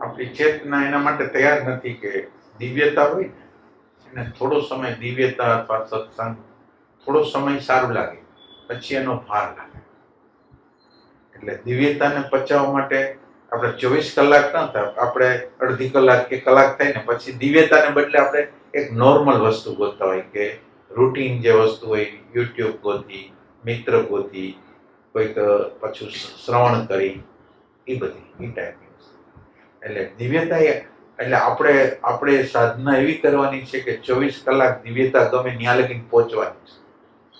આપણી ચેતના એના માટે તૈયાર નથી કે દિવ્યતા હોય એને થોડો સમય દિવ્યતા અથવા સત્સંગ થોડો સમય સારું લાગે, પછી એનો ભાર લાગે. એટલે દિવ્યતાને પચાવવા માટે આપણે ચોવીસ કલાક ન થાય, આપણે અડધી કલાક કે કલાક થાય ને પછી દિવ્યતાને બદલે આપણે એક નોર્મલ વસ્તુ ગોતતા હોય કે રૂટીન જે વસ્તુ હોય, યુટ્યુબ ગોતી, મિત્ર ગોતી, કોઈક પાછું શ્રવણ કરી, એ બધી, એ ટાઈપની એટલે દિવ્યતા એટલે આપણે આપણે સાધના એવી કરવાની છે કે ચોવીસ કલાક દિવ્યતા ગમે ત્યાં લગીને પહોંચવાની છે.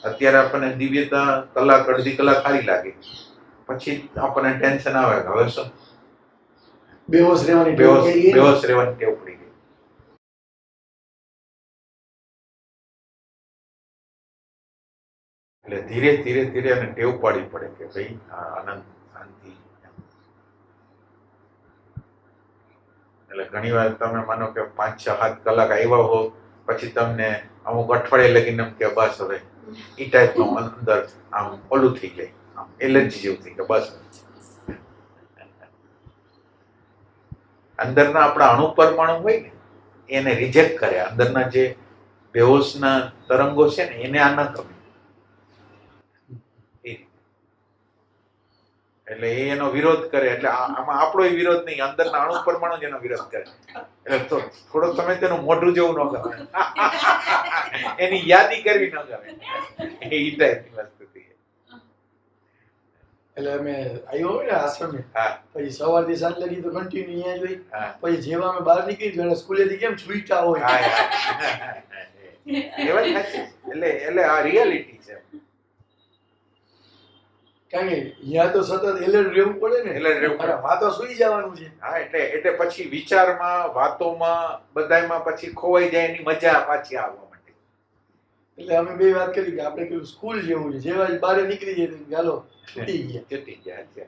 અત્યારે આપણને દિવ્યતા કલાક અડધી કલાક સારી લાગે. પછી આપણને ટેન્શન આવે હવે શું? બેહોશ રહેવાની બેહોશ બેહોશ રહેવાની ટેવ પડી ગઈ. એટલે ધીરે ધીરે ધીરે એને ટેવ પાડવી પડે કે ભાઈ આનંદ શાંતિ એમ. એટલે ઘણી વાર તમે માનો કે પાંચ છ સાત કલાક આવ્યા હો પછી તમને અમુક અઠવાડિયે લગીને એમ કે બસ હવે એ ટાઈપનું અંદર આમ ઓલું થઈ જાય આમ એલર્જી જેવું થઈ જાય બસ. અંદરના આપણા અણુ પરમાણુ હોય ને એને રિજેક્ટ કરે. અંદરના જે બેહોશના તરંગો છે ને એને આ ન ગમે એ. એટલે એ એનો વિરોધ કરે. એટલે આમાં આપણો વિરોધ નહીં અંદરના અણુ પરમાણુ જ એનો વિરોધ કરે. એટલે થોડો તમે તેનું મોઢું જેવું ન ગમે. એની યાદી કરવી ન ગમે. એ ટાઈપની વસ્તુ એટલે અમે આવ્યો હોય ને આશ્રમે હા. પછી સવારથી સાંજ લગી તો કન્ટિન્યુ અહીંયા જ હોય. હા. પછી જેવા અમે બહાર નીકળી ગયા સ્કૂલેથી કેમ છૂટા હોય. એટલે એટલે આ રિયાલિટી છે. કારણ કે અહીંયા તો સતત એલર્ટ રહેવું પડે ને. એલર્ટ રહેવું પડે. વાતો સુઈ જવાનું છે. હા એટલે એટલે પછી વિચારમાં વાતોમાં બધામાં પછી ખોવાઈ જાય એની મજા પાછી આવવા માટે એટલે અમે બે વાત કરી કે આપણે કેવું સ્કૂલ જેવું છે. જેવા બારે બહાર નીકળી જઈએ ચાલો છૂટી ગયા. છૂટી જાય છે.